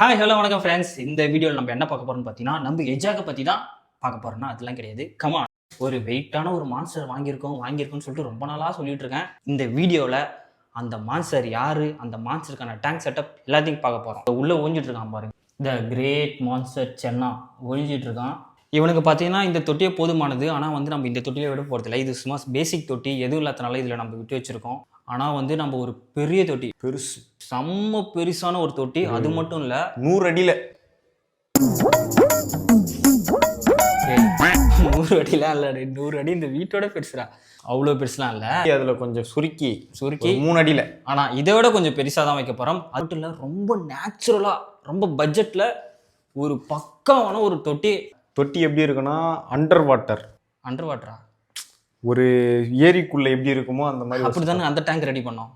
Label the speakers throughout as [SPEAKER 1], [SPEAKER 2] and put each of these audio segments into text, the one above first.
[SPEAKER 1] Hi hello வணக்கம் friends இந்த வீடியோவில் நம்ம என்ன பார்க்க போறோம்னு பார்த்தீங்கன்னா நம்ம எஜாக பற்றி தான் பார்க்க போறோம்னா அதெல்லாம் கிடையாது. கமா ஒரு வெயிட்டான ஒரு மான்ஸ்டர் வாங்கியிருக்கோம் வாங்கியிருக்கோம்னு சொல்லிட்டு ரொம்ப நாளாக சொல்லிட்டு இருக்கேன். இந்த வீடியோவில் அந்த மான்ஸ்டர் யாரு அந்த மான்ஸ்டருக்கான டேங்க் செட்டப் எல்லாத்தையும் பார்க்க போகிறோம் உள்ளே ஒழிஞ்சிட்டு இருக்கான் பாருங்க. த கிரேட் மான்ஸ்டர் சென்னா ஒழிஞ்சிட்டு இருக்கான். இவனுக்கு பார்த்தீங்கன்னா இந்த தொட்டியே போதுமானது. ஆனால் வந்து நம்ம இந்த தொட்டியை விட போகிறதில்ல இது சும்மா பேசிக் தொட்டி. எதுவும் இல்லாதனால இதில் நம்ம விட்டு வச்சிருக்கோம். ஆனால் வந்து நம்ம ஒரு பெரிய தொட்டி.
[SPEAKER 2] பெருசு.
[SPEAKER 1] செம்ம பெருசான ஒரு தொட்டி. அது மட்டும் இல்லை.
[SPEAKER 2] நூறு அடியில.
[SPEAKER 1] நூறு அடிலாம் இல்லை நூறு அடி இந்த வீட்டோட பெருசுடா. அவ்வளோ பெருசுலாம் இல்லை.
[SPEAKER 2] அதுல கொஞ்சம் சுருக்கி.
[SPEAKER 1] சுருக்கி.
[SPEAKER 2] மூணு அடியில.
[SPEAKER 1] ஆனால் இதை விட கொஞ்சம் பெருசாக தான் வைக்க போகிறோம் அது இல்லை ரொம்ப நேச்சுரலாக ரொம்ப பட்ஜெட்டில் ஒரு பக்காவான ஒரு தொட்டி.
[SPEAKER 2] தொட்டி எப்படி இருக்குன்னா அண்டர் வாட்டர்
[SPEAKER 1] அண்டர் வாட்டரா
[SPEAKER 2] ஒரு ஏரிக்குள்ள எப்படி இருக்குமோ அந்த மாதிரி
[SPEAKER 1] அப்படி தானே அந்த டேங்க் ரெடி பண்ணோம்.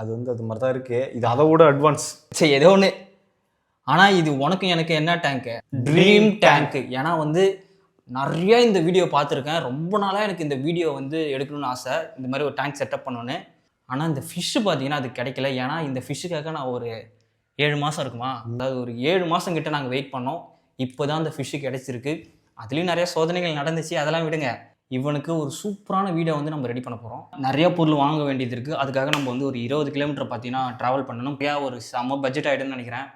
[SPEAKER 2] அது வந்து அது மாதிரி தான் இருக்கு. இது அதை விட அட்வான்ஸ்
[SPEAKER 1] சரி ஏதோ ஒன்று ஆனால் இது உனக்கும் எனக்கு என்ன டேங்க்கு ட்ரீம் டேங்க்கு ஏன்னா வந்து நிறைய இந்த வீடியோ பார்த்துருக்கேன். ரொம்ப நாளாக எனக்கு இந்த வீடியோ வந்து எடுக்கணும்னு ஆசை. இந்த மாதிரி ஒரு டேங்க் செட்டப் பண்ணணுன்னு ஆனால் இந்த ஃபிஷ்ஷு பார்த்தீங்கன்னா அது கிடைக்கல. ஏன்னா இந்த ஃபிஷ்ஷுக்காக நான் ஒரு ஏழு மாதம் இருக்குமா? அதாவது ஒரு ஏழு மாதம் கிட்ட நாங்கள் வெயிட் பண்ணோம். இப்போ தான் அந்த ஃபிஷ்ஷு கிடச்சிருக்கு. அதுலேயும் நிறைய சோதனைகள் நடந்துச்சு. அதெல்லாம் விடுங்க. இவனுக்கு ஒரு சூப்பரான வீடியோ வந்து நம்ம ரெடி பண்ண போகிறோம் நிறைய பொருள் வாங்க வேண்டியது இருக்குது அதுக்காக நம்ம வந்து ஒரு இருபது கிலோமீட்டர் பார்த்தீங்கன்னா ட்ராவல் பண்ணணும். ஏன் ஒரு செம்ம பட்ஜெட் ஆகிடும்னு நினைக்கிறேன்.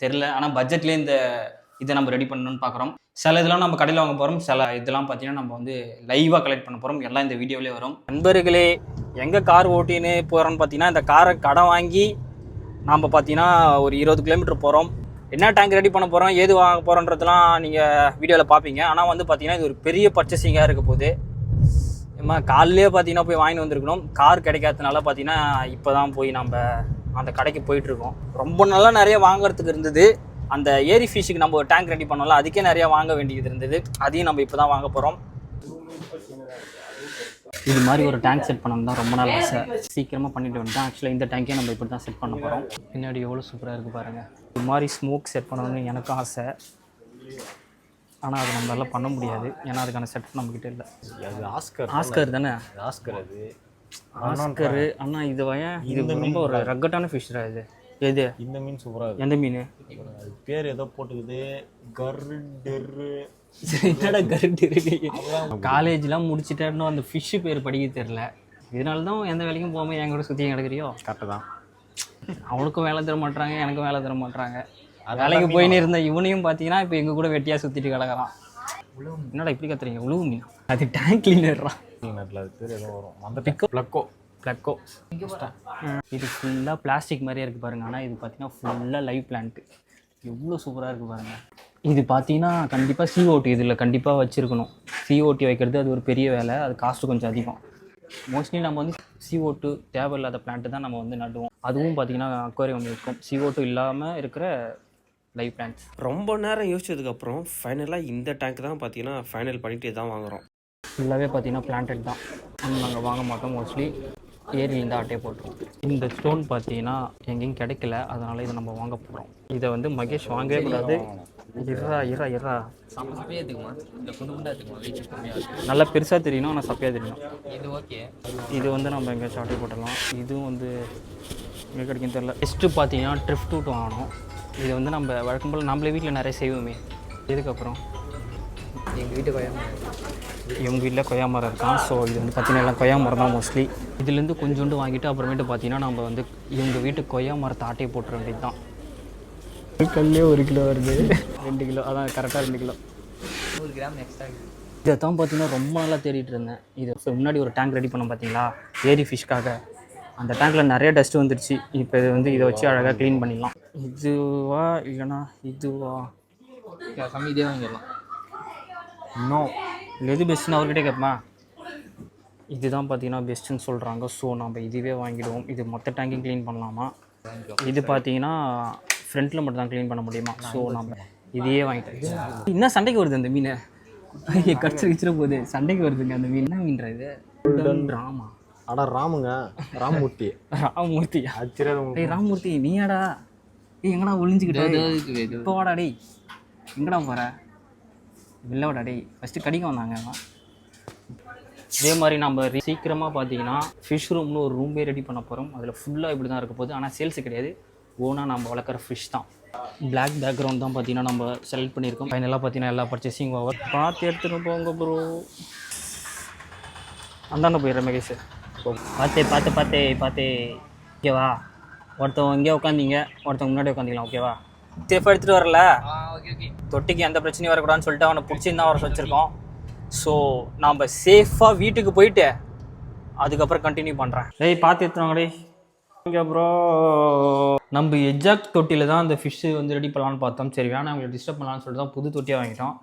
[SPEAKER 1] தெரில ஆனால் பட்ஜெட்லேயே இந்த இதை நம்ம ரெடி பண்ணணும்னு பார்க்குறோம் சில இதெல்லாம் நம்ம கடையில் வாங்க போகிறோம் சில இதெல்லாம் பார்த்தீங்கன்னா நம்ம வந்து லைவாக கலெக்ட் பண்ண போகிறோம் எல்லாம் இந்த வீடியோவிலே வரும். நண்பர்களே எங்கே கார் ஓட்டின்னு போகிறோன்னு பார்த்தீங்கன்னா இந்த காரை கடன் வாங்கி நாம் பார்த்தீங்கன்னா ஒரு இருபது கிலோமீட்டர் போகிறோம் என்ன டேங்க் ரெடி பண்ண போகிறோம் ஏது வாங்க போகிறோன்றதுலாம் நீங்கள் வீடியோவில் பார்ப்பீங்க ஆனால் வந்து பார்த்தீங்கன்னா இது ஒரு பெரிய பர்ச்சேசிங்காக இருக்க போகுது. ஏம்மா காலையிலே பார்த்தீங்கன்னா போய் வாங்கிட்டு வந்திருக்கணும். கார் கிடைக்காததுனால பார்த்தீங்கன்னா இப்போ தான் போய் நம்ம அந்த கடைக்கு போயிட்டுருக்கோம் ரொம்ப நாளாக நிறைய வாங்குறதுக்கு இருந்தது. அந்த ஏரி ஃபிஷ்ஷுக்கு நம்ம ஒரு டேங்க் ரெடி பண்ணோம்ல அதுக்கே நிறைய வாங்க வேண்டியது இருந்தது. அதையும் நம்ம இப்போ தான் வாங்க போகிறோம் இது மாதிரி ஒரு டேங்க் செட் பண்ணணும் தான் ரொம்ப நாள் ஆசை. சீக்கிரமாக பண்ணிட்டு வந்துட்டேன் ஆக்சுவலாக இந்த டேங்கே நம்ம இப்படி தான் செட் பண்ண போகிறோம் பின்னாடி எவ்வளோ சூப்பராக இருக்குது பாருங்கள் இது மாதிரி ஸ்மோக் செட் பண்ணணும்னு எனக்கும் ஆசை. ஆனால் அது நம்மளால பண்ண முடியாது. ஏன்னா அதுக்கான செட் நம்மக்கிட்ட இல்லை.
[SPEAKER 2] அது ஆஸ்கர்
[SPEAKER 1] ஆஸ்கர் தானே?
[SPEAKER 2] ஆஸ்கர் அது.
[SPEAKER 1] ஆஸ்கரு அண்ணா இது வயன் இது ரொம்ப ஒரு ரக்கட்டான ஃபிஷ்ரா இது. எது?
[SPEAKER 2] இந்த மீன் சூப்பரா இருக்கு.
[SPEAKER 1] எந்த மீன்?
[SPEAKER 2] அது பேர் ஏதோ போட்டுக்குது. கருடெரு
[SPEAKER 1] என்னடா கருட்டு இருக்கு காலேஜ்லாம் முடிச்சுட்டேன்னு அந்த ஃபிஷ்ஷு பேர் படிக்க தெரில இதனால தான் எந்த வேலைக்கும் போகாமல் என் கூட சுற்றி கிடக்குறியோ?
[SPEAKER 2] கரெக்டு தான்.
[SPEAKER 1] அவனுக்கும் வேலை தர மாட்டாங்க எனக்கும் வேலை தர மாட்டாங்க வேலைக்கு போயின்னு இருந்த இவனையும் பார்த்தீங்கன்னா இப்போ எங்கள் கூட வெட்டியாக சுற்றிட்டு கிடக்குறான். என்னடா இப்படி கத்துறீங்க? உழுவு மீன்? அது டேங்க் கிளீனர்ரா
[SPEAKER 2] அது பேர் ஏதோ வரும். அந்த பிக்கோ பிளக்கோ
[SPEAKER 1] ப்ளக்கோ இது ஃபுல்லாக பிளாஸ்டிக் மாதிரியே இருக்குது பாருங்க. ஆனால் இது பார்த்தீங்கன்னா ஃபுல்லாக லைவ் பிளான்ட்டு எவ்வளோ சூப்பராக இருக்குது பாருங்க. இது பார்த்தீங்கன்னா கண்டிப்பாக சிஓடி இதில் கண்டிப்பாக வச்சுருக்கணும். சிஓடி வைக்கிறது அது ஒரு பெரிய வேலை. அது காஸ்ட்டு கொஞ்சம் அதிகம். மோஸ்ட்லி நம்ம வந்து CO2 தேவையில்லாத பிளான்ட்டு தான் நம்ம வந்து நடுவோம். அதுவும் பார்த்தீங்கன்னா அக்வாரியம் இருக்கும். CO2 இல்லாமல் இருக்கிற லைவ் பிளான்ட்ஸ்
[SPEAKER 3] ரொம்ப நேரம் யோசிச்சதுக்கப்புறம் ஃபைனலாக இந்த டேங்க் தான் பார்த்தீங்கன்னா ஃபைனல் பண்ணிட்டு தான் வாங்குறோம்.
[SPEAKER 1] ஃபுல்லாகவே பார்த்தீங்கன்னா பிளான்டட் தான். நாங்கள் வாங்க மாட்டோம். மோஸ்ட்லி ஏரியிலேருந்து ஆட்டையை போட்டுருவோம். இந்த ஸ்டோன் பார்த்தீங்கன்னா எங்கேயும் கிடைக்கல. அதனால் இதை நம்ம வாங்க போகிறோம் இதை வந்து மகேஷ் வாங்கவே கூடாது. இறா இறா இறா நல்லா பெருசாக தெரியணும் ஆனால் சப்பையாக தெரியணும். இது ஓகே இது வந்து நம்ம எங்கேயாச்சும் ஆட்டை போட்டுடலாம். இதுவும் வந்து எங்கே கிடைக்கும் தெரியல. நெக்ஸ்ட்டு பார்த்தீங்கன்னா ட்ரிஃப்ட் விட்டு வாங்கணும் இது வந்து நம்ம வழக்கம் போல் நம்மளே வீட்டில் நிறைய செய்வோமே. இதுக்கப்புறம் எங்கள் வீட்டு கொய்யா எங்கள் வீட்டில் கொய்யா மரம் இருக்கான். ஸோ இது வந்து பார்த்தீங்கன்னா எல்லாம் கொய்யா மரம் தான் மோஸ்ட்லி இதுலேருந்து கொஞ்சோண்டு வாங்கிட்டு அப்புறமேட்டு பார்த்தீங்கன்னா நம்ம வந்து இவங்க வீட்டு கொய்யா மரத்தை ஆட்டையை போட்டுற வேண்டியது தான். கல்லே ஒரு கிலோ வருது. ரெண்டு கிலோ. அதான் கரெக்டாக ரெண்டு கிலோ. நூறு கிராம் எக்ஸ்ட்ரா இதை தான் பார்த்தீங்கன்னா ரொம்ப நாளாக தேடிட்டு இருந்தேன். இது முன்னாடி ஒரு டேங்க் ரெடி பண்ணோம் பார்த்தீங்களா? ஏரி ஃபிஷ்க்காக அந்த டேங்க்கில் நிறைய டஸ்ட் வந்துருச்சு. இப்போ இது வந்து இதை வச்சு அழகாக க்ளீன் பண்ணிடலாம். இதுவா இல்லைனா இதுவா? இதே வாங்கிடலாம்.
[SPEAKER 2] இன்னும்
[SPEAKER 1] இல்லை எது பெஸ்ட்டுன்னு அவர்கிட்ட கேட்பேன்? இதுதான் பார்த்தீங்கன்னா பெஸ்ட்டுன்னு சொல்கிறாங்க ஸோ நம்ம இதுவே வாங்கிடுவோம். இது மொத்த டேங்கையும் க்ளீன் பண்ணலாமா? இது பார்த்தீங்கன்னா ஃப்ரண்ட்டில் மட்டும் தான் க்ளீன் பண்ண முடியுமா? ஸோ நம்ம இதையே வாங்கிட்டேன் என்ன சண்டைக்கு வருது அந்த மீன்? கடிச்சு கடிச்சிட போகுது. சண்டைக்கு வருதுங்க அந்த மீன். என்ன மீன்ரா இது? ராமா
[SPEAKER 2] அடா ராமுங்க ராமூர்த்தி. தெரியாது உங்களுக்கு.
[SPEAKER 1] டேய் ராமமூர்த்தி நீயாடா? டேய் எங்கடா ஒளிஞ்சுக்கிட்ட? இப்போ வாடா டேய். எங்கடா போற? வெளில வாடா டேய். ஃபஸ்ட்டு கடிக்க வந்தாங்க. இதே மாதிரி நம்ம re- சீக்கிரமா பார்த்தீங்கன்னா ஃபிஷ் ரூம்னு ஒரு ரூம்பே ரெடி பண்ண போகிறோம் அதில் ஃபுல்லாக இப்படி தான் இருக்க போகுது. ஆனால் சேல்ஸ் கிடையாது. ஓனாக நம்ம வளர்க்குற ஃபிஷ் தான். Black பேக்ரவுண்ட் தான் பார்த்தீங்கன்னா நம்ம செலக்ட் பண்ணியிருக்கோம். ஃபைனலாக பார்த்தீங்கன்னா எல்லா பர்ச்சேசிங் ஓவர் பார்த்து எடுத்துகிட்டு போங்க ப்ரோ அந்தாண்ட போயிடுறேன் மகேஷ். பார்த்து பார்த்து பார்த்து பார்த்து ஓகேவா ஒருத்தவங்க இங்கே உட்காந்தீங்க ஒருத்தவங்க முன்னாடி உட்காந்திக்கலாம் ஓகேவா சேஃபாக எடுத்துகிட்டு வரல? தொட்டிக்கு எந்த பிரச்சனையும் வரக்கூடாதுன்னு சொல்லிட்டு அவனை பிடிச்சிருந்தா வர வச்சுருக்கோம். ஸோ நாம் சேஃபாக வீட்டுக்கு போயிட்டு அதுக்கப்புறம் கண்டினியூ பண்ணுறேன் டேய் பார்த்து எடுத்துனாங்க டேய் இங்கே ப்ரோ நம்ம எஜாக் தொட்டியில் தான் அந்த ஃபிஷ்ஷு வந்து ரெடி பண்ணலான்னு பார்த்தோம். சரி வேணாம் அவங்களை டிஸ்டர்ப் பண்ணலான்னு சொல்லிட்டு தான் புது தொட்டியாக வாங்கிட்டோம்.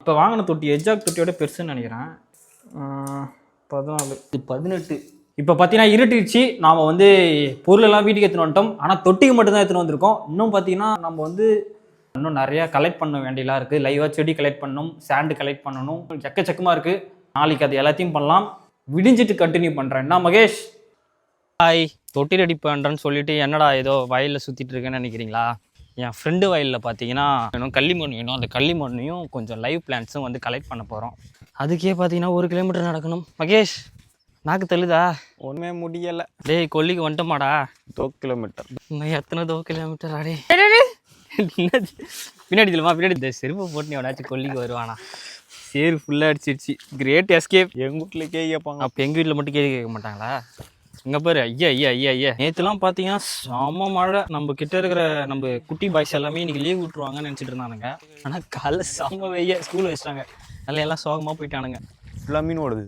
[SPEAKER 1] இப்போ வாங்கின தொட்டி எஜாக் தொட்டியோட பெருசுன்னு நினைக்கிறேன். பதினாலு. இது பதினெட்டு. இப்போ பார்த்தீங்கன்னா இருட்டிடுச்சு நாம் வந்து பொருளெல்லாம் வீட்டுக்கு எடுத்துன்னு வந்துட்டோம். ஆனால் தொட்டிக்கு மட்டும்தான் எடுத்துன்னு வந்திருக்கோம். இன்னும் பார்த்தீங்கன்னா நம்ம வந்து இன்னும் நிறையா கலெக்ட் பண்ண வேண்டியலாம் இருக்குது லைவாக செடி கலெக்ட் பண்ணணும் சாண்டு கலெக்ட் பண்ணணும். எக்கச்சக்கமாக இருக்குது நாளைக்கு அது எல்லாத்தையும் பண்ணலாம். விடிஞ்சிட்டு கண்டினியூ பண்ணுறேன் என்ன மகேஷ்? ஹாய் தொட்டி ரெடி பண்ணுறேன்னு சொல்லிட்டு என்னடா ஏதோ வயலில் சுற்றிட்டு இருக்கேன்னு நினைக்கிறீங்களா? என் ஃப்ரெண்டு வயலில் பார்த்தீங்கன்னா வேணும் மண் வேணும். அந்த களிமண்ணையும் கொஞ்சம் லைவ் பிளான்ஸும் வந்து கலெக்ட் பண்ண போகிறோம் அதுக்கே பார்த்தீங்கன்னா ஒரு கிலோமீட்டர் நடக்கணும். மகேஷ்? நாக்கு தள்ளுதா?
[SPEAKER 2] ஒன்றுமே முடியலை.
[SPEAKER 1] டேய் கொல்லிக்கு வந்துட்டோமாடா.
[SPEAKER 2] தோ கிலோமீட்டர்.
[SPEAKER 1] இன்னும் எத்தனை தோ கிலோமீட்டர் என்னது? பின்னாடி தெரியுமா பின்னாடி இந்த செருப்பை போட்டு எவனாச்சும் கொல்லிக்கு வருவானா? சேரு ஃபுல்லாக அடிச்சிருச்சு. கிரேட் எஸ்கேப்
[SPEAKER 2] எங்கள் வீட்டில் கே கேட்பாங்க.
[SPEAKER 1] அப்போ எங்கள் வீட்டில் மட்டும் கேள்வி கேட்க மாட்டாங்களா? இங்கே பாரு ஐயா ஐயா ஐயா ஐயா. நேற்றுலாம் பார்த்தீங்கன்னா செம மழை. நம்ம கிட்ட இருக்கிற நம்ம குட்டி பாய்ஸ் எல்லாமே இன்னைக்கு லீவ் விட்ருவாங்கன்னு நினச்சிட்டு இருந்தானுங்க. ஆனால் காலைல செம வெய்ய ஸ்கூல் வச்சிட்டாங்க. அதில் எல்லாம் சோகமாக போயிட்டானுங்க.
[SPEAKER 2] ஃபுல்லாக மீன் ஓடுது.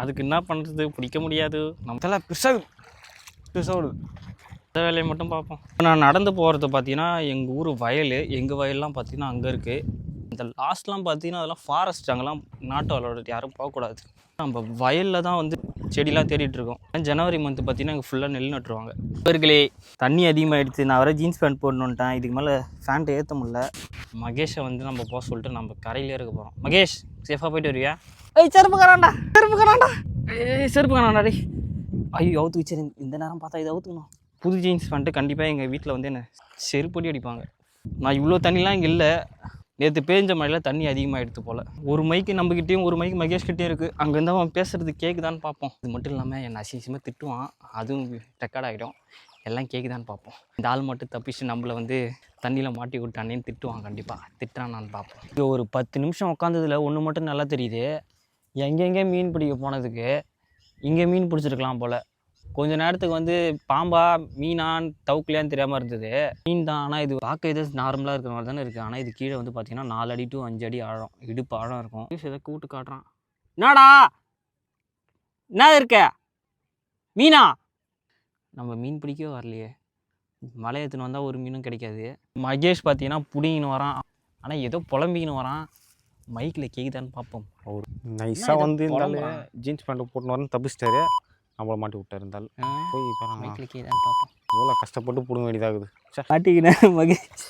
[SPEAKER 1] அதுக்கு என்ன பண்ணுறது பிடிக்க முடியாது. நம்ம எல்லாம் பெருசாக
[SPEAKER 2] பெருசாக ஓடுது.
[SPEAKER 1] இந்த வேலையை மட்டும் பார்ப்போம். நான் நடந்து போகிறது பார்த்தீங்கன்னா எங்கள் ஊர் வயல் எங்கள் வயல்லாம் பார்த்தீங்கன்னா அங்கே இருக்குது இந்த லாஸ்ட்லாம் பார்த்தீங்கன்னா அதெல்லாம் ஃபாரஸ்ட் அங்கெல்லாம் நாட்டு வளரோட யாரும் போகக்கூடாது நம்ம வயலில் தான் வந்து செடிலாம் தேடிட்டு இருக்கோம். ஜனவரி மந்த் பார்த்தீங்கன்னா இங்கே ஃபுல்லாக நெல் நட்டுருவாங்க. இவர்களே தண்ணி அதிகமாகிடுச்சு நான் வர ஜீன்ஸ் பேண்ட் போடணுன்ட்டேன் இதுக்கு மேலே ஃபேண்ட் ஏற்ற முடியல. மகேஷை வந்து நம்ம போக சொல்லிட்டு நம்ம கரையிலே இருக்க போகிறோம் மகேஷ் சேஃபாக போயிட்டு வருவியா ஏய் செருப்பு கராண்டா செருப்பு கராண்டா ஏய் செருப்பு கராண்டா டேய். ஐயோ அவுத்து வச்சு இந்த நேரம் பார்த்தா இதை அவுத்துக்கணும். புது ஜீன்ஸ் பண்ணிட்டு கண்டிப்பாக எங்கள் வீட்டில் வந்து என்ன செருப்படி அடிப்பாங்க. நான் இவ்வளோ தண்ணிலாம் இங்கே இல்லை. நேற்று பேஞ்ச மழையில் தண்ணி அதிகமாகிடுது போல். ஒரு மைக்கு நம்மக்கிட்டேயும் ஒரு மைக்கு மகேஷ் கிட்டேயும் இருக்குது அங்கேருந்து அவன் பேசுறது கேட்குதான்னு பார்ப்போம் இது மட்டும் இல்லாமல் என்னை அசிங்கமாக திட்டுவான். அதுவும் ரெக்கார்ட் ஆகிடும். எல்லாம் கேட்குதான்னு பார்ப்போம் இந்த ஆள் மட்டும் தப்பிச்சு நம்மளை வந்து தண்ணியில் மாட்டி விட்டானேன்னு திட்டுவான் கண்டிப்பாக திட்டுறானான்னு பார்ப்போம் இங்கே ஒரு பத்து நிமிஷம் உட்காந்ததுல ஒன்று மட்டும் நல்லா தெரியுது. எங்கெங்கே மீன் பிடிக்க போனதுக்கு இங்கே மீன் பிடிச்சிருக்கலாம் போல். கொஞ்ச நேரத்துக்கு வந்து பாம்பா மீனான் தவுக்கலையான்னு தெரியாமல் இருந்தது. மீன் தான் ஆனால் இது பார்க்க இது நார்மலாக இருக்கிற மாதிரி தானே இருக்குது ஆனால் இது கீழே வந்து பார்த்தீங்கன்னா நாலு அடி டு அஞ்சு அடி ஆழம் இடுப்பு ஆழம் இருக்கும். இதை கூட்டு காட்டுறான். என்னடா? என்ன இருக்க? மீனா? நம்ம மீன் பிடிக்கவே வரலையே. மலை எடுத்துன்னு வந்தால் ஒரு மீனும் கிடைக்காது. மகேஷ் பார்த்தீங்கன்னா புடிங்கின்னு வரான். ஆனால் ஏதோ புலம்பிக்கின்னு வரான். மைக்கில் கேக்குதான்னு பார்ப்போம்
[SPEAKER 2] அவர் நைஸாக வந்து இருந்தாலும். ஜீன்ஸ் பேண்ட் போட்டு வரணும் தப்பிச்சிட்டாரு. நம்மளை மாட்டி விட்டாரு இருந்தாலும் போய்
[SPEAKER 1] மைக்கில் கேக்குதான்னு பார்ப்போம்
[SPEAKER 2] எவ்வளோ கஷ்டப்பட்டு பிடுங்க வேண்டியதாகுது.
[SPEAKER 1] மாட்டிக்கினேன் மகேஷ்.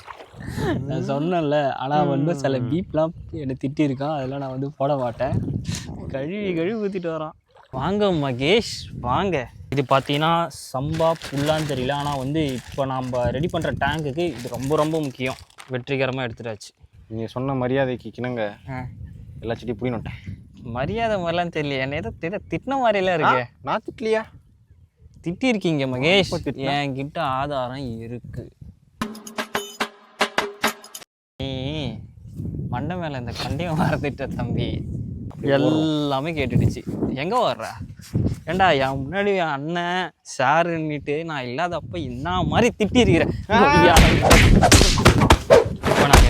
[SPEAKER 1] நான் சொன்னேன்ல ஆனால் வந்து சில பீப்லாம் என்னை திட்டியிருக்கான். அதெல்லாம் நான் வந்து போட மாட்டேன். கழுவி கழுவி ஊற்றிட்டு வரான். வாங்க மகேஷ் வாங்க. இது பார்த்தீங்கன்னா சம்பா புல்லான்னு தெரியல ஆனால் வந்து இப்போ நம்ம ரெடி பண்ணுற டேங்குக்கு இது ரொம்ப ரொம்ப முக்கியம். வெற்றிகரமாக எடுத்துட்டாச்சு.
[SPEAKER 2] நீங்கள் சொன்ன மரியாதைக்கு கிணங்க. எல்லா செடியும் பிடினுட்டேன்
[SPEAKER 1] மரியாதை மாதிரிலாம் தெரியல என்ன ஏதோ திட்ட திட்டின மாதிரிலாம் இருக்கு.
[SPEAKER 2] நான் திட்டலையா?
[SPEAKER 1] திட்டி இருக்கீங்க மகேஷ்.
[SPEAKER 2] திட்டுன?
[SPEAKER 1] என்கிட்ட ஆதாரம் இருக்கு. நீ மண்டை மேல இந்த கண்டியம் வரத்திட்ட தம்பி. எல்லாமே கேட்டுடுச்சு. எங்க வர்ற? ஏண்டா என் முன்னாடி என் அண்ணன் சாருன்னுட்டு நான் இல்லாதப்ப என்ன மாதிரி திட்டிருக்கிறேன்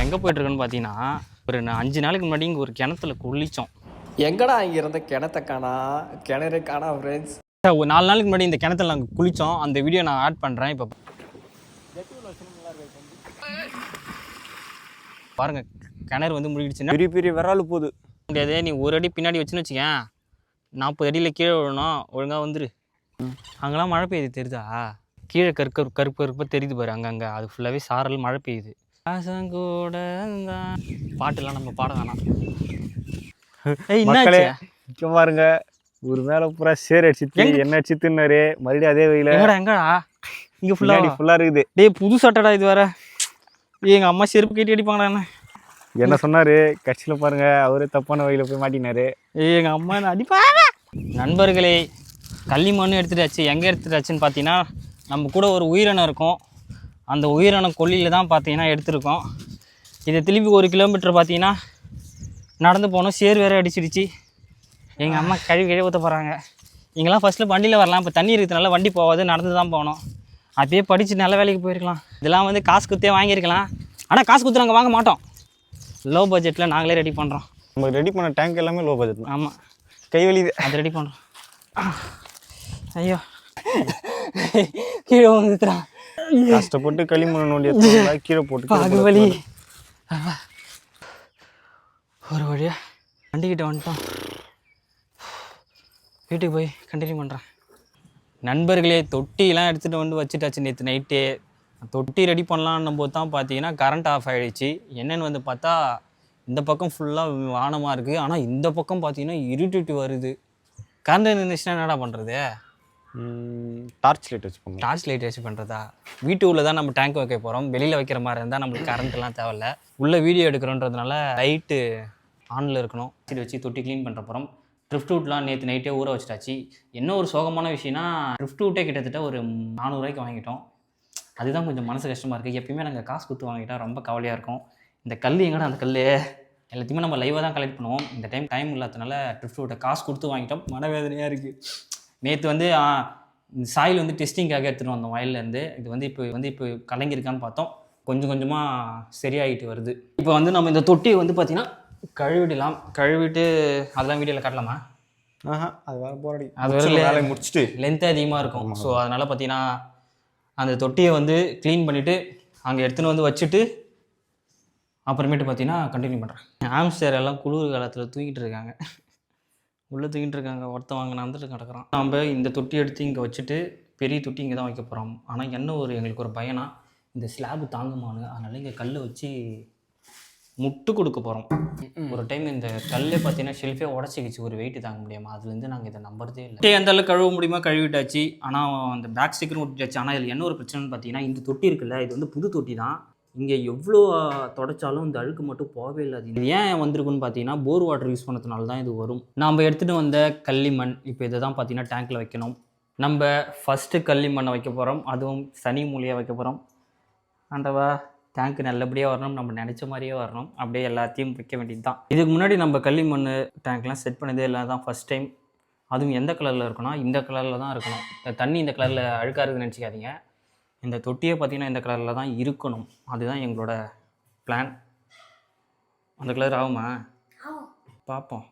[SPEAKER 1] எங்கே போயிட்டு இருக்கோன்னு பார்த்தீங்கன்னா ஒரு அஞ்சு நாளைக்கு முன்னாடி இங்கே ஒரு கிணத்துல குளிச்சோம்.
[SPEAKER 4] எங்கடா இங்க இருந்த கிணத்த காணா? கிணறு காணா ஃப்ரெண்ட்ஸ்
[SPEAKER 1] ஒரு நாலு நாளுக்கு முன்னாடி இந்த கிணத்துல நாங்கள் குளித்தோம் அந்த வீடியோ நான் ஆட் பண்ணுறேன் இப்போ. பாருங்க கிணறு வந்து முழுகிடுச்சுன்னா
[SPEAKER 2] பெரிய பெரிய விரால் போகுது.
[SPEAKER 1] முடியாது நீ ஒரு அடி பின்னாடி வச்சுன்னு வச்சுக்கேன். நாற்பது அடியில் கீழே விழணும். ஒழுங்காக வந்துரு. அங்கெல்லாம் மழை பெய்யுது தெரியுதா? கீழே கருப்பு கருப்பு கருப்பாக தெரியுது பாரு அங்கங்கே. அது ஃபுல்லாகவே சாரல் மழை பெய்யுது. கூட பாட்டுலாம் நம்ம பாட வேணாம். ஏய்
[SPEAKER 2] மக்களே இங்க பாருங்க. ஒரு மேல பூரா சேர் அடிச்சு? என்ன அடிச்சு தின்னாரு மறுபடியும் அதே வெயில
[SPEAKER 1] எங்கடா எங்கடா? இங்கே ஃபுல்லாக
[SPEAKER 2] ஃபுல்லா இருக்குது.
[SPEAKER 1] டேய் புது சட்டடா இது வேற. எங்கள் அம்மா செருப்பு கட்டி அடிப்பாங்கடா என்ன?
[SPEAKER 2] என்ன சொன்னாரு? கட்சியில பாருங்க அவரே தப்பான வழியில போய் மாட்டினாரு.
[SPEAKER 1] ஏய் எங்கள் அம்மா என்ன அடிப்பாங்க? நண்பர்களே களிமண் எடுத்துட்டாச்சு. எங்கே எடுத்துட்டாச்சுன்னு பார்த்தீங்கன்னா நம்ம கூட ஒரு உயிரினம் இருக்கும். அந்த உயிரின கொல்லியில் தான் பார்த்தீங்கன்னா எடுத்திருக்கோம். இதை திருப்பி ஒரு கிலோமீட்டர் பார்த்தீங்கன்னா நடந்து போகணும் சேர் வேற அடிச்சிடுச்சு. எங்கள் அம்மா கழுவி கழுவி ஊற்ற போகிறாங்க இங்கெல்லாம் ஃபஸ்ட்டில் வண்டியில் வரலாம். இப்போ தண்ணி இருக்கிறதுனால வண்டி போகாது. நடந்து தான் போகணும். அப்பயே படித்து நல்ல வேலைக்கு போயிருக்கலாம். இதெல்லாம் வந்து காசு குத்தே வாங்கியிருக்கலாம். ஆனால் காசு குத்து நாங்கள் வாங்க மாட்டோம். லோ பட்ஜெட்டில் நாங்களே ரெடி பண்ணுறோம்
[SPEAKER 2] நம்ம ரெடி பண்ண டேங்க் எல்லாமே லோ பட்ஜெட்
[SPEAKER 1] ஆமாம்
[SPEAKER 2] கை வலிது
[SPEAKER 1] அது ரெடி பண்ணுறோம் ஐயோ. கீழே வந்துட்டுறான்
[SPEAKER 2] கஷ்டப்பட்டு களிமண் நோண்டி கீழே போட்டு போட்டு
[SPEAKER 1] வலி. ஒரு வழியா வண்டிக்கிட்ட வந்துட்டோம். வீட்டுக்கு போய் கண்டினியூ பண்ணுறேன் நண்பர்களே தொட்டிலாம் எடுத்துகிட்டு வந்து வச்சுட்டாச்சு நேற்று நைட்டே தொட்டி ரெடி பண்ணலான்னும் போது தான் பார்த்தீங்கன்னா கரண்ட் ஆஃப் ஆகிடுச்சு என்னென்னு வந்து பார்த்தா இந்த பக்கம் ஃபுல்லாக வானமாக இருக்குது ஆனால் இந்த பக்கம் பார்த்தீங்கன்னா இருட்டிட்டு வருது. கரண்ட் நின்றுச்சுன்னா என்னடா பண்ணுறது
[SPEAKER 2] டார்ச் லைட் வச்சு பண்ணுவோம்
[SPEAKER 1] டார்ச் லைட் வச்சு பண்ணுறதா வீட்டு உள்ளே தான் நம்ம டேங்க் வைக்க போகிறோம் வெளியில் வைக்கிற மாதிரி இருந்தால் நம்மளுக்கு கரண்ட்லாம் தேவையில்ல. உள்ளே வீடியோ எடுக்கிறோன்றதுனால லைட்டு ஆனில் இருக்கணும். சரி வச்சு தொட்டி க்ளீன் பண்ணுற போகிறோம் ட்ரிஃப்ட் ரூட்லாம் நேற்று நைட்டே ஊற வச்சிட்டாச்சு. என்ன ஒரு சோகமான விஷயம்னா ட்ரிஃப்ட் ரூட்டே கிட்டத்தட்ட ஒரு நானூறுரூவாய்க்கு வாங்கிட்டோம். அதுதான் கொஞ்சம் மனசு கஷ்டமாக இருக்குது எப்பயுமே நாங்கள் காசு கொடுத்து வாங்கிட்டால் ரொம்ப கவலையாக இருக்கும். இந்த கல் எங்கடா அந்த கல் எல்லாத்தையுமே நம்ம லைவாக தான் கலெக்ட் பண்ணுவோம். இந்த டைம் டைம் இல்லாதனால ட்ரிஃப்ட் ரூட்டை காசு கொடுத்து வாங்கிட்டோம். மனவேதனையாக இருக்குது நேற்று வந்து சாயில் வந்து டெஸ்டிங்காக எடுத்துகிட்டு வந்தோம் வயல்லேருந்து இது வந்து இப்போ வந்து இப்போ கலங்கியிருக்கான்னு பார்த்தோம். கொஞ்சம் கொஞ்சமாக சரியாயிட்டு வருது. இப்போ வந்து நம்ம இந்த தொட்டியை வந்து பார்த்திங்கன்னா கழுவிடலாம். கழுவிட்டு அதெல்லாம் வீடியோவில் காட்டலாமா?
[SPEAKER 2] ஆஹா அது வேற போராடி
[SPEAKER 1] அது வேற
[SPEAKER 2] முடிச்சுட்டு.
[SPEAKER 1] லென்த் அதிகமாக இருக்கும். ஸோ அதனால் பார்த்தீங்கன்னா அந்த தொட்டியை வந்து க்ளீன் பண்ணிவிட்டு அங்கே எடுத்துன்னு வந்து வச்சுட்டு அப்புறமேட்டு பார்த்தீங்கன்னா கண்டினியூ பண்ணுறேன் ஆம்ஸ்டர் எல்லாம் குளிர் காலத்தில் தூங்கிட்டு இருக்காங்க. உள்ளே தூங்கிட்டு இருக்காங்க. ஒருத்தன் வாங்க வந்துட்டு கிடக்குறான். நம்ம இந்த தொட்டி எடுத்து இங்கே வச்சுட்டு பெரிய தொட்டி இங்கே தான் வைக்க போகிறோம் ஆனால் என்ன ஒரு எங்களுக்கு ஒரு பயனா இந்த ஸ்லாப் தாங்குமானு அதனால இங்கே கல்லை வச்சு முட்டு கொடுக்க போகிறோம் ஒரு டைம் இந்த கல்லே பார்த்தீங்கன்னா ஷெல்ஃபே உடச்சிக்கிச்சு. ஒரு வெயிட் தாங்க முடியாமல் அதுலேருந்து நாங்கள் இதை நம்புறதே இல்லை. எந்த அளவுக்கு கழுவ முடியுமா? கழுவிட்டாச்சு. ஆனால் அந்த பேக் ஸ்டிக்கரும் ஒட்டிட்டாச்சு ஆனால் இதில் என்ன ஒரு பிரச்சனைன்னு பார்த்தீங்கன்னா இந்த தொட்டி இருக்குல்ல இது வந்து புது தொட்டி தான் இங்கே எவ்வளோ தொடச்சாலும் இந்த அழுக்கு மட்டும் போகவே இல்லை. அது இது ஏன் வந்திருக்குன்னு பார்த்தீங்கன்னா போர் வாட்டர் யூஸ் பண்ணதுனால தான் இது வரும். நம்ம எடுத்துகிட்டு வந்த கள்ளிமண் இப்போ இதை தான் பார்த்தீங்கன்னா டேங்க்கில் வைக்கணும். நம்ம ஃபஸ்ட்டு கள்ளிமண்ணை வைக்க போகிறோம் அதுவும் சனி மூலியாக வைக்க போகிறோம் ஆண்டவா டேங்க் நல்லபடியாக வரணும். நம்ம நினச்ச மாதிரியே வரணும். அப்படியே எல்லாத்தையும் வைக்க வேண்டியது தான். இதுக்கு முன்னாடி நம்ம களிமண் டேங்க்லாம் செட் பண்ணதே இல்லை. தான் ஃபஸ்ட் டைம் அதுவும் எந்த கலரில் இருக்குன்னா இந்த கலரில் தான் இருக்கணும். தண்ணி இந்த கலரில் அழுக்காக இருக்குதுன்னு நினச்சிக்காதீங்க. இந்த தொட்டியே பார்த்தீங்கன்னா இந்த கலரில் தான் இருக்கணும். அதுதான் எங்களோட பிளான் அந்த கலர் ஆகுமா? பார்ப்போம்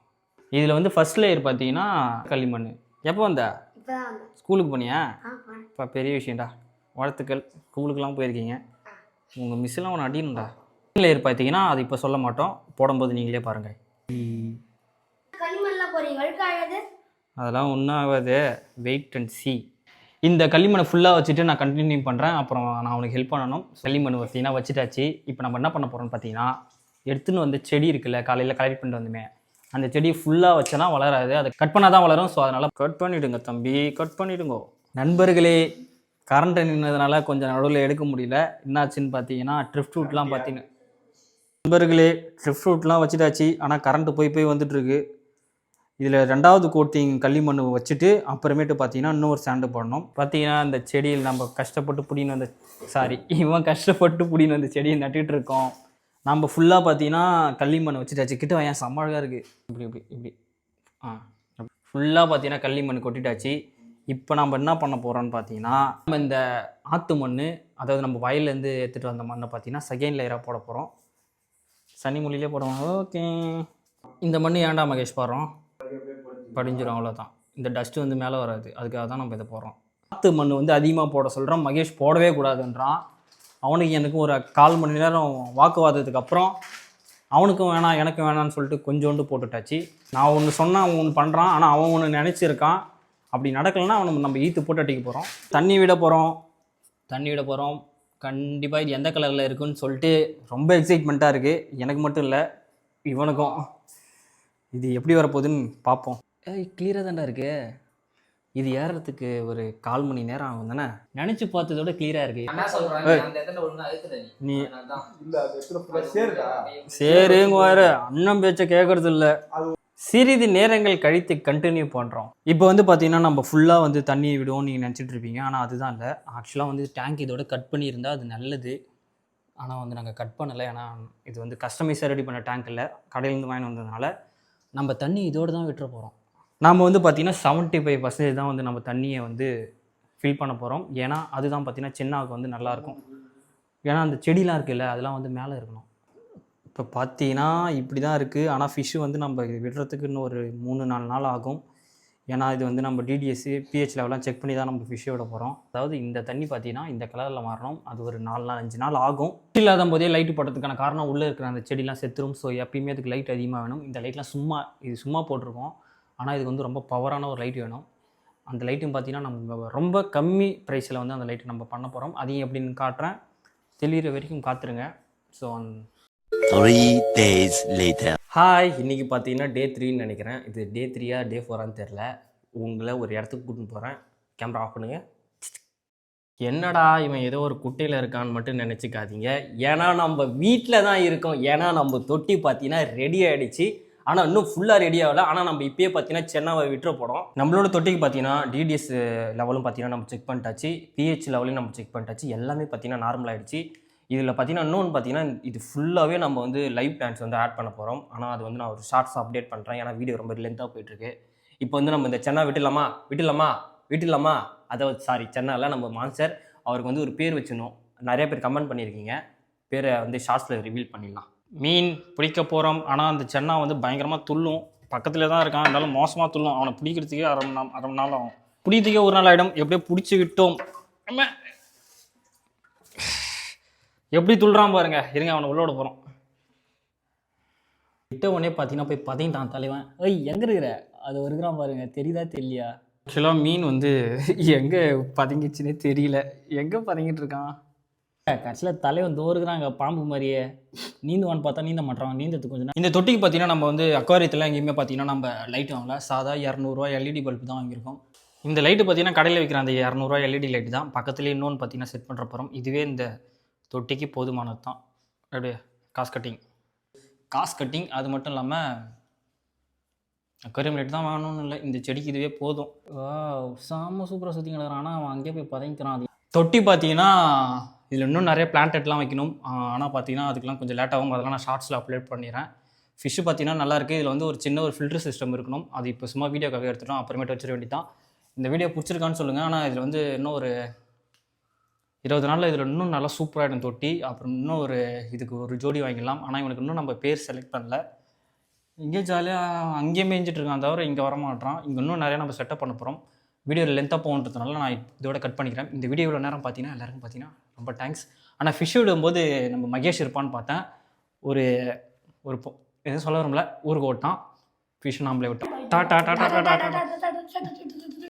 [SPEAKER 1] இதில் வந்து ஃபர்ஸ்ட் லேயர் பார்த்தீங்கன்னா களிமண் எப்போ வந்த? ஸ்கூலுக்கு போனியா? இப்போ பெரிய விஷயம்டா. வாழ்த்துக்கள். ஸ்கூலுக்குலாம் போயிருக்கீங்க. உங்கள் மிஸ்ஸெல்லாம் உன்னை அடியணும்டா லேயர் பார்த்தீங்கன்னா அது இப்போ சொல்ல மாட்டோம். போடும்போது நீங்களே பாருங்கள் அதெல்லாம் ஒன்றும் ஆகாது. வெயிட் அண்ட் சி இந்த களிமண்ணை ஃபுல்லாக வச்சுட்டு நான் கண்டினியூ பண்ணுறேன் அப்புறம் நான் அவனுக்கு ஹெல்ப் பண்ணணும். களிமண் பார்த்தீங்கன்னா வச்சுட்டாச்சு. இப்போ நம்ம என்ன பண்ண போகிறோம்னு பார்த்தீங்கன்னா எடுத்துன்னு வந்து செடி இருக்குல்ல காலையில் கலெக்ட் பண்ணிட்டு வந்துமே அந்த செடி ஃபுல்லாக வச்சனா வளராது. அதை கட் பண்ணால் தான் வளரும். ஸோ அதனால் கட் பண்ணிவிடுங்க தம்பி. கட் பண்ணிவிடுங்க நண்பர்களே கரண்ட் நின்றதுனால கொஞ்சம் நடுவில் எடுக்க முடியல. என்னாச்சுன்னு பார்த்தீங்கன்னா ட்ரிஃப்ட் ரூட்லாம் பார்த்தீங்கன்னா நண்பர்களே ட்ரிஃப்ட் ரூட்லாம் வச்சுட்டாச்சு. ஆனால் கரண்ட்டு போய் போய் வந்துட்டுருக்கு இதில் ரெண்டாவது கோட்டிங் களிமண் வச்சுட்டு அப்புறமேட்டு பார்த்தீங்கன்னா இன்னொரு சாண்டு போடணும். பார்த்தீங்கன்னா இந்த செடியில் நம்ம கஷ்டப்பட்டு பிடின்னு வந்த சாரி இவன் கஷ்டப்பட்டு பிடின்னு வந்த செடியை நட்டுட்டு இருக்கோம். நம்ம ஃபுல்லாக பார்த்தீங்கன்னா களிமண் வச்சுட்டாச்சு. கிட்ட ஏன் செம்ம அழகாக இருக்குது இப்படி இப்படி இப்படி. ஆ. ஃபுல்லாக பார்த்தீங்கன்னா களிமண் கொட்டிட்டாச்சு. இப்போ நம்ம என்ன பண்ண போகிறோம்னு பார்த்தீங்கன்னா நம்ம இந்த ஆற்று மண் அதாவது நம்ம வயல்லேருந்து எடுத்துகிட்டு வந்த மண்ணை பார்த்தீங்கன்னா செகண்ட் லேயராக போட போகிறோம் சனி மொழியிலே போடுவோம் ஓகே. இந்த மண் ஏன்டா மகேஷ் போடுறோம்? படிஞ்சிடும் அவ்வளோதான் இந்த டஸ்ட்டு வந்து மேலே வராது. அதுக்காக தான் நம்ம இதை போடுறோம். ஆற்று மண் வந்து அதிகமாக போட சொல்கிறோம் மகேஷ் போடவே கூடாதுன்றான். அவனுக்கு எனக்கும் ஒரு கால் மணி நேரம் வாக்குவாதத்துக்கு அப்புறம் அவனுக்கும் வேணாம் எனக்கும் வேணாம்னு சொல்லிட்டு கொஞ்சோண்டு போட்டுட்டாச்சு. நான் ஒன்று சொன்னால் அவன் ஒன்று பண்ணுறான் ஆனால் அவன் ஒன்று நினச்சிருக்கான். அப்படி நடக்கலைன்னா அவனை நம்ம ஈத்து போட்டு அடிக்க போகிறோம் தண்ணி விட போகிறோம் தண்ணி விட போகிறோம் கண்டிப்பாக இது எந்த கலரில் இருக்குன்னு சொல்லிட்டு ரொம்ப எக்ஸைட்மெண்ட்டாக இருக்குது எனக்கு மட்டும் இல்லை இவனுக்கும். இது எப்படி வரப்போகுதுன்னு பார்ப்போம். ஏய் கிளியராக தான்டா இருக்கு. இது ஏறுறதுக்கு ஒரு கால் மணி நேரம் ஆகும் தானே? நினச்சி பார்த்ததோட கிளியராக இருக்கு. நீ. சரிங்க வேறு அண்ணன் பேச்சை கேட்கறது இல்லை. சிறிது நேரங்கள் கழித்து கண்டினியூ பண்ணுறோம் இப்போ வந்து பார்த்தீங்கன்னா நம்ம ஃபுல்லாக வந்து தண்ணி விடுவோம் நீங்கள் நினச்சிட்டு இருப்பீங்க. ஆனால் அதுதான் இல்லை. ஆக்சுவலாக வந்து டேங்க் இதோட கட் பண்ணியிருந்தா அது நல்லது. ஆனால் வந்து நாங்கள் கட் பண்ணலை. ஏன்னா இது வந்து கஸ்டமைஸாக ரெடி பண்ண டேங்க் இல்லை. கடையிலேருந்து வாங்கி வந்ததுனால நம்ம தண்ணி இதோடு தான் விட்டுற போகிறோம் நாம் வந்து பார்த்திங்கன்னா செவன்ட்டி ஃபைவ் பர்சன்டேஜ் தான் வந்து நம்ம தண்ணியை வந்து ஃபில் பண்ண போகிறோம் ஏன்னா அதுதான் பார்த்திங்கன்னா சின்னாவுக்கு வந்து நல்லாயிருக்கும் ஏன்னா அந்த செடிலாம் இருக்குல்ல அதெல்லாம் வந்து மேலே இருக்கணும். இப்போ பார்த்தீங்கன்னா இப்படி தான் இருக்குது ஆனால் ஃபிஷ்ஷு வந்து நம்ம விடுறதுக்கு இன்னும் ஒரு மூணு நாலு நாள் ஆகும். ஏன்னா இது வந்து நம்ம டிடிஎஸ்சி பிஹெச் லெவலாம் செக் பண்ணி தான் நம்ம ஃபிஷ்ஷை விட போகிறோம் அதாவது இந்த தண்ணி பார்த்தீங்கன்னா இந்த கலரில் மாறணும். அது ஒரு நாலு நாள் அஞ்சு நாள் ஆகும். இல்லாத போதே லைட்டு போடுறதுக்கான காரணம் உள்ளே இருக்கிற அந்த செடிலாம் செத்துரும். ஸோ எப்பயுமே அதுக்கு லைட் அதிகமாக வேணும். இந்த லைட்லாம் சும்மா இது சும்மா போட்டிருக்கோம். ஆனால் இதுக்கு வந்து ரொம்ப பவரான ஒரு லைட் வேணும். அந்த லைட்டும் பார்த்தீங்கன்னா நம்ம ரொம்ப கம்மி ப்ரைஸில் வந்து அந்த லைட்டு நம்ம பண்ண போகிறோம் அதையும் எப்படின்னு காட்டுறேன். தெளிகிற வரைக்கும் காத்துருங்க. So
[SPEAKER 5] Three days later.
[SPEAKER 1] Hi இன்னைக்கு பார்த்தீங்கன்னா டே த்ரீன்னு நினைக்கிறேன். இது டே த்ரீயா டே ஃபோரான்னு தெரில உங்களை ஒரு இடத்துக்கு கூட்டின்னு போகிறேன் கேமரா ஆஃப் பண்ணுங்க. என்னடா இவன் ஏதோ ஒரு குட்டையில் இருக்கான்னு மட்டும் நினச்சிக்காதீங்க. ஏன்னா நம்ம வீட்டில் தான் இருக்கோம். ஏன்னா நம்ம தொட்டி பார்த்தீங்கன்னா ரெடி ஆகிடுச்சு ஆனால் இன்னும் ஃபுல்லாக ரெடி ஆகல. ஆனால் நம்ம இப்பயே பார்த்தீங்கன்னா சென்னாவை விட்டுற போகிறோம் நம்மளோட தொட்டிக்கு பார்த்தீங்கன்னா டிடிஎஸ் லெவலும் பார்த்தீங்கன்னா நம்ம செக் பண்ணிட்டாச்சு. பிஹெச் லெவலையும் நம்ம செக் பண்ணிட்டாச்சு. எல்லாமே பார்த்தீங்கன்னா நார்மல் ஆயிடுச்சு. இதில் பார்த்தீங்கன்னா இன்னொன்று பார்த்தீங்கன்னா இது ஃபுல்லாகவே நம்ம வந்து லைவ் பிளான்ஸ் வந்து ஆட் பண்ண போகிறோம் ஆனால் அது வந்து நான் ஒரு ஷார்ட்ஸ் அப்டேட் பண்ணுறேன் ஏன்னா வீடியோ ரொம்ப லென்த்தாக போயிட்டுருக்கு இப்போ வந்து நம்ம இந்த சென்னா விட்டுலாமா விட்டுலாமா விட்டுலாமா அதை சாரி சென்னால நம்ம மான்சர் அவருக்கு வந்து ஒரு பேர் வச்சிடணும் நிறைய பேர் கமெண்ட் பண்ணியிருக்கீங்க. பேரை வந்து ஷார்ட்ஸில் ரிவீல் பண்ணிடலாம். மீன் பிடிக்க போகிறோம் ஆனால் அந்த சென்னா வந்து பயங்கரமாக துள்ளும். பக்கத்தில் தான் இருக்கான். இருந்தாலும் மோசமாக துள்ளும். அவனை பிடிக்கிறதுக்கே அரை மணி அரை மணி நாள் ஆகும். பிடிக்கிறதுக்கே ஒரு நாள் ஆகிடும் எப்படியோ பிடிச்சி விட்டோம். நம்ம எப்படி துள்ளுறான் பாருங்க. இருங்க அவனை உள்ளோட போகிறோம் விட்ட உடனே பார்த்தீங்கன்னா போய் பதையிட்டான் தலைவன். ஏய் எங்கே இருக்கிற? அது வருகிறான் பாருங்க. தெரியுதா தெரியலையா? ஆக்சுவலாக மீன் வந்து எங்கே பதுங்கிச்சுன்னே தெரியல. எங்கே பதுங்கிட்டு இருக்கான்? கடைசியில் தலைவன் தோறுக்குறாங்க பாம்பு மாதிரியே. நீந்துவான்னு பார்த்தா நீந்த மாட்டான் நீந்தது கொஞ்சம் இந்த தொட்டிக்கு பார்த்தீங்கன்னா நம்ம வந்து அக்வாரியத்தில் எங்கேயுமே பார்த்தீங்கன்னா நம்ம லைட் வாங்கல. சாதா இரநூறுவா எல்இடி பல்பு தான் வாங்கியிருக்கோம். இந்த லைட்டு பார்த்தீங்கன்னா கடையில் விற்கிற அந்த இரநூறுவா எல்இடி லைட் தான். பக்கத்துலேயே இன்னொன்று பார்த்தீங்கன்னா செட் பண்ணுற போகிறோம் இதுவே இந்த தொட்டிக்கு போதுமானது தான். அப்படியே காஸ் கட்டிங் காஸ் கட்டிங் அது மட்டும் இல்லாமல் அக்வாரியம் லைட் தான் வாங்கணும்னு இல்லை. இந்த செடிக்கு இதுவே போதும். சாம சூப்பராக சுற்றி கிடக்குறான் ஆனால் அவன் அங்கேயே போய் பதங்கிக்கிறான் அது தொட்டி பார்த்தீங்கன்னா இதில் இன்னும் நிறைய பிளான்டெட்லாம் வைக்கணும். ஆனால் பார்த்தீங்கன்னா அதுக்கெலாம் கொஞ்சம் லேட்டாகவும் அதெல்லாம் நான் ஷார்ட்ஸில் அப்லோட் பண்ணிடுறேன். ஃபிஷ்ஷு பார்த்தீங்கன்னா நல்லாயிருக்கு இதில் வந்து ஒரு சின்ன ஒரு ஃபில்டர் சிஸ்டம் இருக்கணும். அது இப்போ சும்மா வீடியோக்காக எடுத்துட்டோம். அப்புறமேட்டு வச்சிட வேண்டியதான் இந்த வீடியோ பிடிச்சிருக்கான்னு சொல்லுங்கள் ஆனால் இதில் வந்து இன்னும் ஒரு இருபது நாளில் இதில் இன்னும் நல்லா சூப்பராகிடும் தொட்டி. அப்புறம் இன்னும் ஒரு இதுக்கு ஒரு ஜோடி வாங்கிடலாம். ஆனால் இவனுக்கு இன்னும் நம்ம பேர் செலக்ட் பண்ணல. இங்கே ஜாலியாக அங்கேயே மேய்ஞ்சிட்டு இருக்கான். தவிர இங்கே வரமாட்டான் இங்கே இன்னும் நிறையா நம்ம செட்டப் பண்ண போகிறோம் வீடியோ லென்த்தாக போகன்றதுனால நான் இதோட கட் பண்ணிக்கிறேன். இந்த வீடியோ இவ்வளோ நேரம் பார்த்தீங்கன்னா எல்லாருக்கும் பார்த்தீங்கன்னா ரொம்ப தேங்க்ஸ் ஆனால் ஃபிஷ் விடும்போது நம்ம மகேஷ் இருப்பான்னு பார்த்தேன். ஒரு ஒரு பொ- எதுவும் சொல்ல வரும்ல ஊருக்கு ஓட்டான். ஃபிஷ் நாமளே விட்டோம். டா டா டா டா.